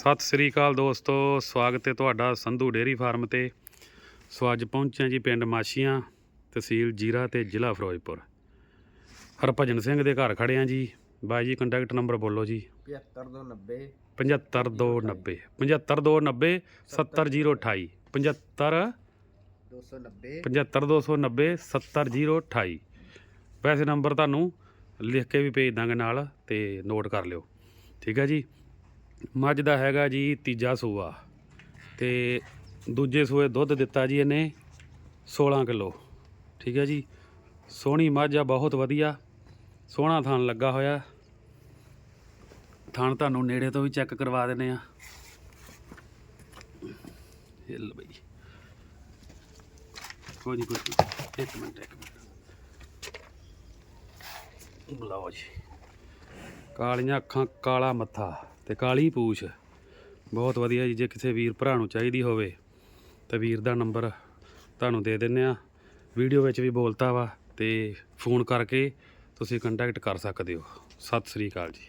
ਸਤਿ ਸ੍ਰੀ ਅਕਾਲ ਦੋਸਤੋ ਸਵਾਗਤ ਹੈ ਤੁਹਾਡਾ ਸੰਧੂ ਡੇਅਰੀ ਫਾਰਮ ਤੇ। ਸੋ ਅੱਜ ਪਹੁੰਚੇ ਜੀ ਪਿੰਡ ਮਾਸ਼ੀਆਂ ਤਹਿਸੀਲ ਜੀਰਾ ਤੇ ਜ਼ਿਲ੍ਹਾ ਫਿਰੋਜ਼ਪੁਰ। ਹਰਭਜਨ ਸਿੰਘ ਦੇ ਘਰ ਖੜੇ ਹਾਂ ਜੀ। ਬਾਈ ਜੀ ਕੰਟੈਕਟ ਨੰਬਰ ਬੋਲੋ ਜੀ। 7590 75290 75290 70028 75 290 75290 70028 ਵੈਸੇ ਨੰਬਰ ਤੁਹਾਨੂੰ ਲਿਖ ਕੇ ਵੀ ਭੇਜ ਦਾਂਗੇ ਨਾਲ ਤੇ ਨੋਟ ਕਰ ਲਿਓ। ਠੀਕ ਹੈ ਜੀ? ਮੱਝ ਦਾ ਹੈਗਾ ਜੀ ਤੀਜਾ ਸੂਆ। ਤੇ ਦੂਜੇ ਸੂਏ ਦੁੱਧ ਦਿੱਤਾ ਜੀ ਇਹਨੇ 16 ਕਿਲੋ। ਠੀਕ ਹੈ ਜੀ? ਸੋਹਣੀ ਮੱਝ ਆ, ਬਹੁਤ ਵਧੀਆ। ਸੋਹਣਾ ਥਣ ਲੱਗਾ ਹੋਇਆ। ਥਣ ਤੁਹਾਨੂੰ ਨੇੜੇ ਤੋਂ ਵੀ ਚੈੱਕ ਕਰਵਾ ਦਿੰਦੇ ਆ ਹਿੱਲ ਬਈ। ਕੋਈ ਨਹੀਂ ਕੋਈ ਇੱਕ ਮਿੰਟ ਇੱਕ ਮਿੰਟ। ਬੁਲਾਓ ਜੀ। ਕਾਲੀਆਂ ਅੱਖਾਂ, ਕਾਲਾ ਮੱਥਾ। ਤੇ ਕਾਲੀ ਪੂਛ। ਬਹੁਤ ਵਧੀਆ ਜੀ, ਜੇ ਕਿਸੇ ਵੀਰ ਭਰਾ ਨੂੰ ਚਾਹੀਦੀ ਹੋਵੇ, ਤਾਂ ਵੀਰ ਦਾ ਨੰਬਰ ਤੁਹਾਨੂੰ ਦੇ ਦਿੰਨੇ ਆ। ਵੀਡੀਓ ਵਿੱਚ ਵੀ ਬੋਲਤਾ ਵਾ ਤੇ ਫੋਨ ਕਰਕੇ ਤੁਸੀਂ ਕੰਟੈਕਟ ਕਰ ਸਕਦੇ ਹੋ। ਸਤਿ ਸ੍ਰੀ ਅਕਾਲ ਜੀ।